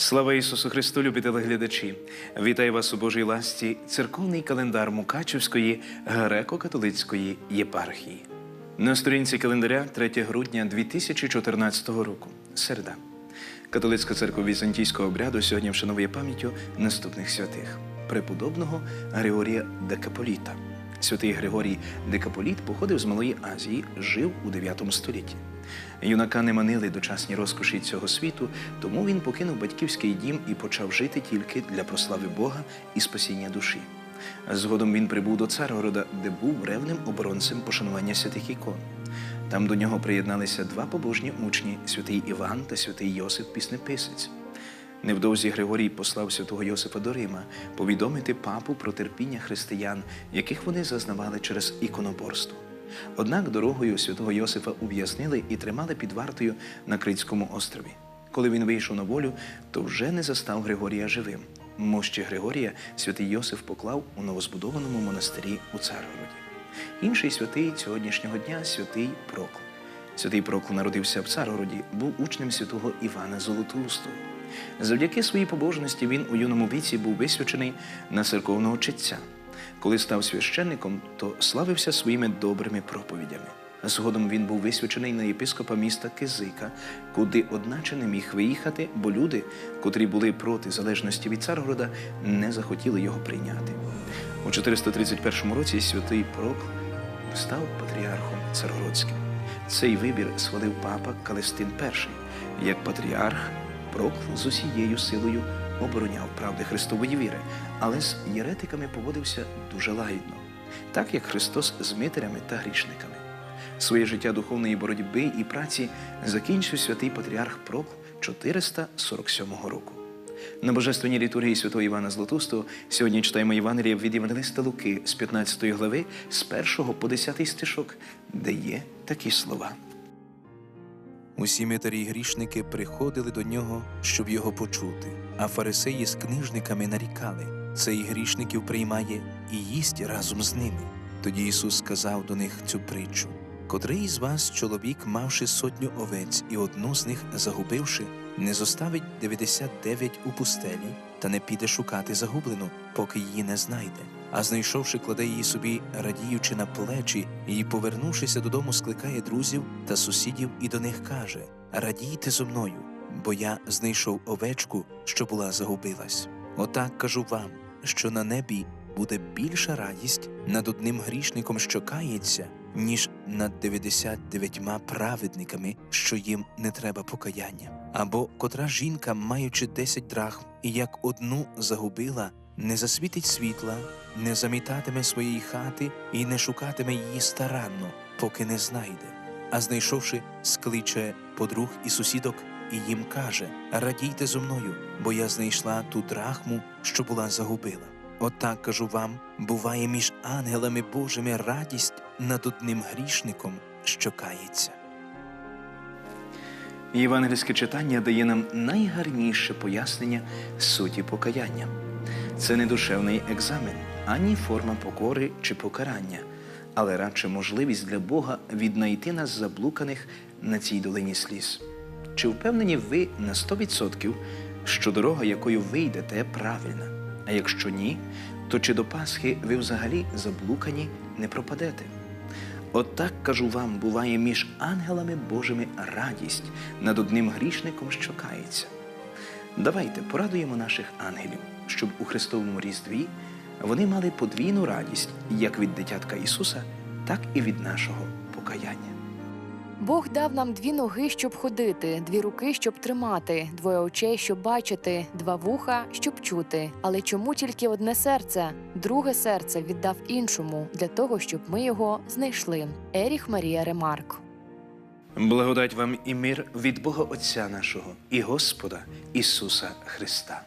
Слава Ісусу Христу, любі телеглядачі! Вітаю вас у Божій ласті, церковний календар Мукачівської греко-католицької єпархії. На сторінці календаря 3 грудня 2014 року. Середа. Католицька церква візантійського обряду сьогодні вшановує пам'яттю наступних святих преподобного Григорія Декаполіта. Святий Григорій Декаполіт походив з Малої Азії, жив у 9 столітті. Юнака не манили дочасні розкоші цього світу, тому він покинув батьківський дім і почав жити тільки для прослави Бога і спасіння душі. Згодом він прибув до Царгорода, де був ревним оборонцем пошанування святих ікон. Там до нього приєдналися два побожні учні святий Іван та святий Йосип Піснеписець. Невдовзі Григорій послав святого Йосифа до Рима повідомити папу про терпіння християн, яких вони зазнавали через іконоборство. Однак дорогою святого Йосифа ув'язнили і тримали під вартою на Критському острові. Коли він вийшов на волю, то вже не застав Григорія живим. Мощі Григорія святий Йосиф поклав у новозбудованому монастирі у Царгороді. Інший святий сьогоднішнього дня святий Прокл. Святий Прокл народився в Царгороді, був учнем святого Івана Золотоустого. Завдяки своїй побожності він у юному віці був висвячений на церковного читця. Коли став священником, то славився своїми добрими проповідями. Згодом він був висвячений на єпископа міста Кизика, куди одначе не міг виїхати, бо люди, котрі були проти залежності від Царгорода, не захотіли його прийняти. У 431 році святий Прокл став патріархом царгородським. Цей вибір схвалив папа Калестин І. Як патріарх, Прокл з усією силою обороняв правди Христової віри, але з єретиками поводився дуже лагідно, так як Христос з митарями та грішниками. Своє життя духовної боротьби і праці закінчив святий патріарх Прокл 447 року. На божественній літургії святого Івана Златустого сьогодні читаємо Євангелія від Євангелиста Луки з 15 глави, з 1 по 10 стишок, де є такі слова. Усі митарі й грішники приходили до нього, щоб його почути, а фарисеї з книжниками нарікали цей грішників приймає і їсть разом з ними. Тоді Ісус сказав до них цю притчу: котрий із вас, чоловік, мавши сотню овець і одну з них загубивши, не зоставить 99 у пустелі та не піде шукати загублену, поки її не знайде. А знайшовши, кладе її собі, радіючи на плечі, і, повернувшися додому, скликає друзів та сусідів і до них каже: Радійте зо мною, бо я знайшов овечку, що була загубилась. Отак кажу вам, що на небі буде більша радість над одним грішником, що кається, ніж над 99 праведниками, що їм не треба покаяння. Або котра жінка, маючи 10 драхм, і як одну загубила, не засвітить світла, не замітатиме своєї хати і не шукатиме її старанно, поки не знайде. А знайшовши, скличе подруг і сусідок і їм каже: Радійте зо мною, бо я знайшла ту драхму, що була загубила. Отак кажу вам, буває між ангелами Божими радість над одним грішником, що кається. Євангельське читання дає нам найгарніше пояснення суті покаяння. Це не душевний екзамен, ані форма покори чи покарання, але радше можливість для Бога віднайти нас заблуканих на цій долині сліз. Чи впевнені ви на 100%, що дорога, якою ви йдете, правильна? А якщо ні, то чи до Пасхи ви взагалі заблукані не пропадете? Отак, кажу вам, буває між ангелами Божими радість над одним грішником, що кається. Давайте порадуємо наших ангелів, щоб у Христовому Різдві вони мали подвійну радість як від дитятка Ісуса, так і від нашого покаяння. Бог дав нам дві ноги, щоб ходити, дві руки, щоб тримати, двоє очей, щоб бачити, два вуха, щоб чути. Але чому тільки одне серце? Друге серце віддав іншому для того, щоб ми його знайшли. Еріх Марія Ремарк. Благодать вам і мир від Бога Отця нашого і Господа Ісуса Христа.